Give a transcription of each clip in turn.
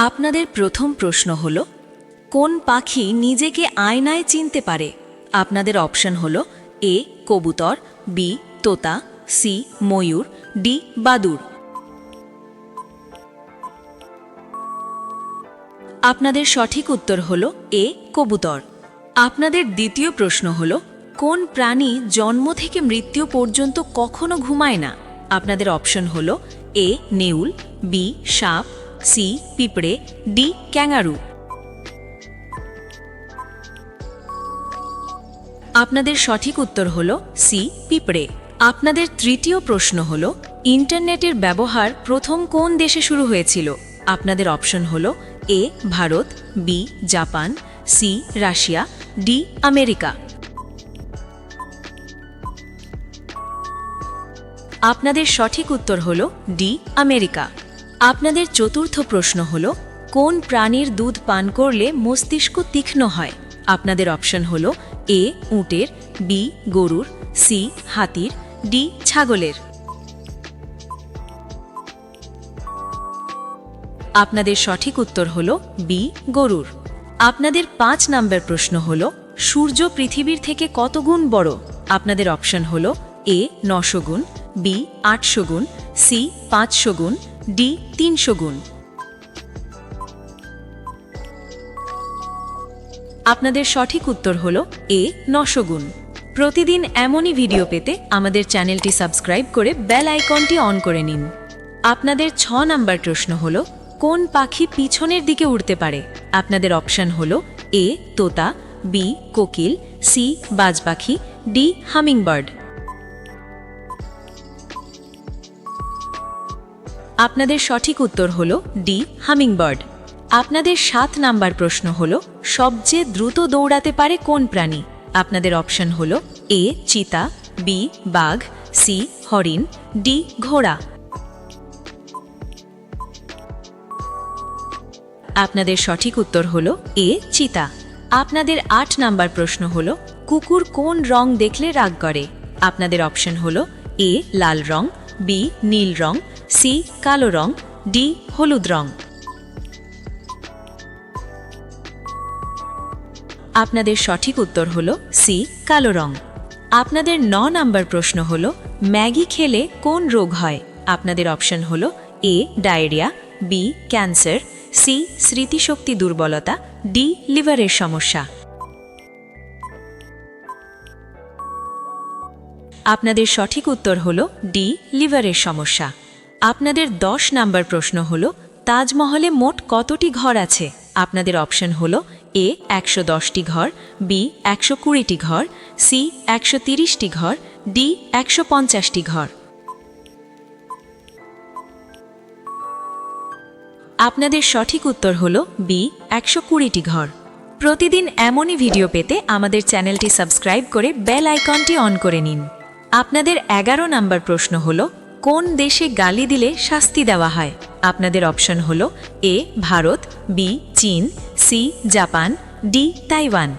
আপনাদের প্রথম প্রশ্ন হল, কোন পাখি নিজেকে আয়নায় চিনতে পারে? আপনাদের অপশন হল, এ, কবুতর, বি, তোতা, সি, ময়ূর, ডি, বাদুর। আপনাদের সঠিক উত্তর হল, এ, কবুতর। আপনাদের দ্বিতীয় প্রশ্ন হল, কোন প্রাণী জন্ম থেকে মৃত্যু পর্যন্ত কখনো ঘুমায় না? আপনাদের অপশন হল, এ, নেউল, বি, সাপ সি, পিঁপড়ে, ডি ক্যাঙ্গারু আপনাদের সঠিক উত্তর হল সি, পিঁপড়ে। আপনাদের তৃতীয় প্রশ্ন হল, ইন্টারনেটের ব্যবহার প্রথম কোন দেশে শুরু হয়েছিল? আপনাদের অপশন হল, A, Bharat, B, Japan, C, Russia, D, America. আপনাদের সঠিক উত্তর হল, ডি, আমেরিকা। আপনাদের চতুর্থ প্রশ্ন হল, কোন প্রাণীর দুধ পান করলে মস্তিষ্ক তীক্ষ্ণ হয়? আপনাদের অপশন হল, এ, উটের, বি, গরুর, সি, হাতির, ডি, ছাগলের। আপনাদের সঠিক উত্তর হল, বি, গরুর। আপনাদের পাঁচ নাম্বার প্রশ্ন হল, সূর্য পৃথিবীর থেকে কত গুণ বড়? আপনাদের অপশন হল, এ, নশো গুণ, বি, আটশো গুণ, সি, পাঁচশো গুণ ডি তিনশো গুণ। আপনাদের সঠিক উত্তর হল এ নশো গুণ। প্রতিদিন এমনই ভিডিও পেতে আমাদের চ্যানেলটি সাবস্ক্রাইব করে বেল আইকনটি অন করে নিন। আপনাদের ছ নাম্বার প্রশ্ন হল, কোন পাখি পিছনের দিকে উড়তে পারে? আপনাদের অপশন হল এ, তোতা, বি, কোকিল, সি, বাজপাখি, ডি, হামিংবার্ড। আপনাদের সঠিক উত্তর হল ডি, হামিংবার্ড। আপনাদের সাত নাম্বার প্রশ্ন হল, সবচেয়ে দ্রুত দৌড়াতে পারে কোন প্রাণী? আপনাদের অপশন হল এ, চিতা, বি, বাঘ, সি, হরিণ, ডি, ঘোড়া। আপনাদের সঠিক উত্তর হল এ, চিতা। আপনাদের আট নাম্বার প্রশ্ন হল, কুকুর কোন রং দেখলে রাগ করে? আপনাদের অপশন হল এ, লাল রং বি নীল রং সি কালো রং ডি হলুদ রং। আপনাদের সঠিক উত্তর হল সি কালো রং। আপনাদের ন নাম্বার প্রশ্ন হল, ম্যাগি খেলে কোন রোগ হয়? আপনাদের অপশন হল A diarrhoea B cancer C স্মৃতিশক্তি দুর্বলতা ডি লিভারের সমস্যা। আপনাদের সঠিক উত্তর হল ডি, লিভারের সমস্যা। আপনাদের দশ নাম্বার প্রশ্ন হল, তাজমহলে মোট কতটি ঘর আছে? আপনাদের অপশন হল, এ, একশো দশটি ঘর, বি, একশো কুড়িটি ঘর, সি, একশো তিরিশটি ঘর, ডি, একশো পঞ্চাশটি ঘর। আপনাদের সঠিক উত্তর হল, বি, একশো কুড়িটি ঘর। প্রতিদিন এমনই ভিডিও পেতে আমাদের চ্যানেলটি সাবস্ক্রাইব করে বেল আইকনটি অন করে নিন। আপনাদের এগারো নাম্বার প্রশ্ন হল, কোন দেশে গালি দিলে শাস্তি দেওয়া হয়? আপনাদের অপশন হল, এ, ভারত, বি, চীন, সি, জাপান, ডি, তাইওয়ান।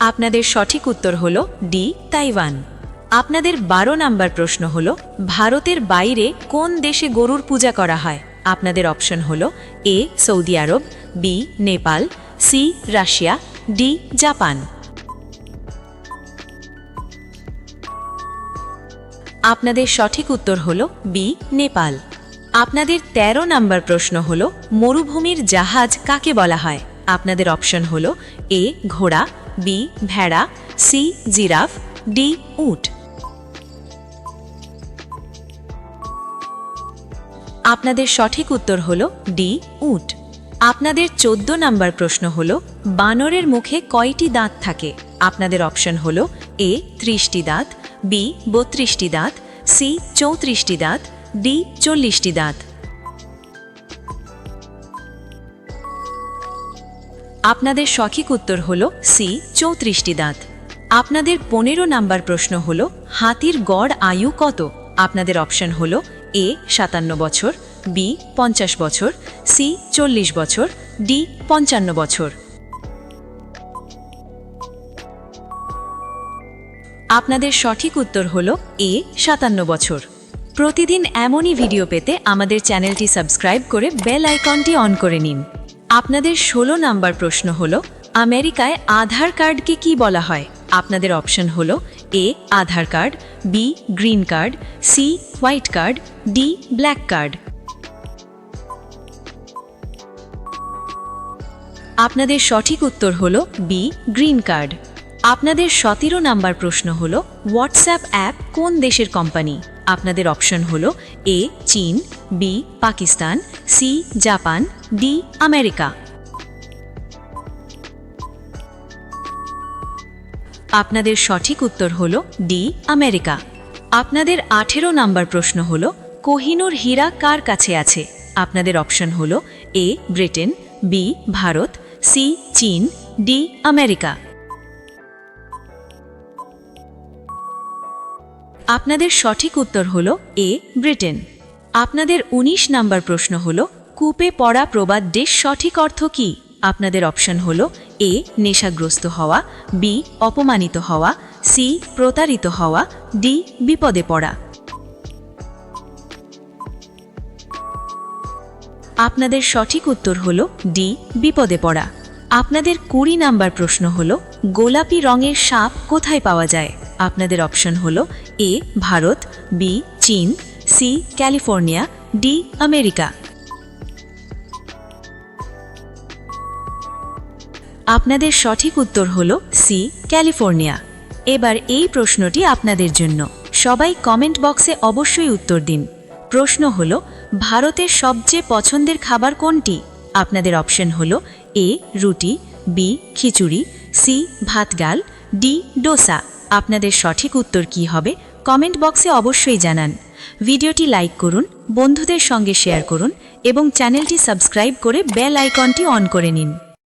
আপনাদের সঠিক উত্তর হল, ডি, তাইওয়ান। আপনাদের বারো নাম্বার প্রশ্ন হল, ভারতের বাইরে কোন দেশে গরুর পূজা করা হয়? আপনাদের অপশন হল, A, Saudi Arab, B, Nepal, C, Russia D, Japan. আপনাদের সঠিক উত্তর হল বি, নেপাল। আপনাদের ১৩ নাম্বার প্রশ্ন হল, মরুভূমির জাহাজ কাকে বলা হয়? আপনাদের অপশন হল এ, ঘোড়া, বি, ভেড়া, সি, জিরাফ, ডি, উট। আপনাদের সঠিক উত্তর হল ডি, উট। আপনাদের চোদ্দ নাম্বার প্রশ্ন হল বানরের মুখে কয়টি দাঁত থাকে? আপনাদের অপশন হল এ, ত্রিশটি দাঁত, বি, বত্রিশটি দাঁত, সি, চৌত্রিশটি দাঁত, ডি, চল্লিশটি দাঁত। আপনাদের সঠিক উত্তর হল সি, চৌত্রিশটি দাঁত। আপনাদের পনেরো নাম্বার প্রশ্ন হল, হাতির গড় আয়ু কত? আপনাদের অপশন হল এ, সাতান্ন বছর, বি, পঞ্চাশ বছর, সি, চল্লিশ বছর, ডি, পঞ্চান্ন বছর। আপনাদের সঠিক উত্তর হল এ, সাতান্ন বছর। প্রতিদিন এমনই ভিডিও পেতে আমাদের চ্যানেলটি সাবস্ক্রাইব করে বেল আইকনটি অন করে নিন। আপনাদের ষোলো নাম্বার প্রশ্ন হল, আমেরিকায় আধার কার্ডকে কি বলা হয়? আপনাদের অপশন হল A, Aadhaar card, B, green card, C, white card, D, black card. আপনাদের সঠিক উত্তর হল বি, গ্রিন কার্ড। আপনাদের সতেরো নাম্বার প্রশ্ন হল হোয়াটসঅ্যাপ অ্যাপ কোন দেশের কোম্পানি আপনাদের অপশন হল এ চীন B Pakistan C Japan D America. আপনাদের সঠিক উত্তর হল ডি আমেরিকা। আপনাদের আঠেরো নাম্বার প্রশ্ন হল, কোহিনুর হীরা কার কাছে আছে? আপনাদের অপশন হল A Britain B Bharat C চীন ডি আমেরিকা। আপনাদের সঠিক উত্তর হল এ, ব্রিটেন। আপনাদের ১৯ নাম্বার প্রশ্ন হল, কূপে পড়া প্রবাদটির সঠিক অর্থ কি? আপনাদের অপশন হল, এ, নেশাগ্রস্ত হওয়া, বি, অপমানিত হওয়া, সি, প্রতারিত হওয়া, ডি, বিপদে পড়া। আপনাদের সঠিক উত্তর হল, ডি, বিপদে পড়া। আপনাদের কুড়ি নাম্বার প্রশ্ন হল, গোলাপি রঙের সাপ কোথায় পাওয়া যায়? আপনাদের অপশন হল এ, ভারত, বি, চীন, সি, ক্যালিফোর্নিয়া, ডি, আমেরিকা। আপনাদের সঠিক উত্তর হল সি, ক্যালিফোর্নিয়া। এবার এই প্রশ্নটি আপনাদের জন্য। সবাই কমেন্ট বক্সে অবশ্যই উত্তর দিন। প্রশ্ন হল, ভারতের সবচেয়ে পছন্দের খাবার কোনটি? আপনাদের অপশন হল এ, রুটি, বি, খিচুড়ি, সি ভাত ডাল ডি, ডোসা। আপনাদের সঠিক উত্তর কি হবে, কমেন্ট বক্সে অবশ্যই জানান। ভিডিওটি লাইক করুন, বন্ধুদের সঙ্গে শেয়ার করুন এবং চ্যানেলটি সাবস্ক্রাইব করে বেল আইকনটি অন করে নিন।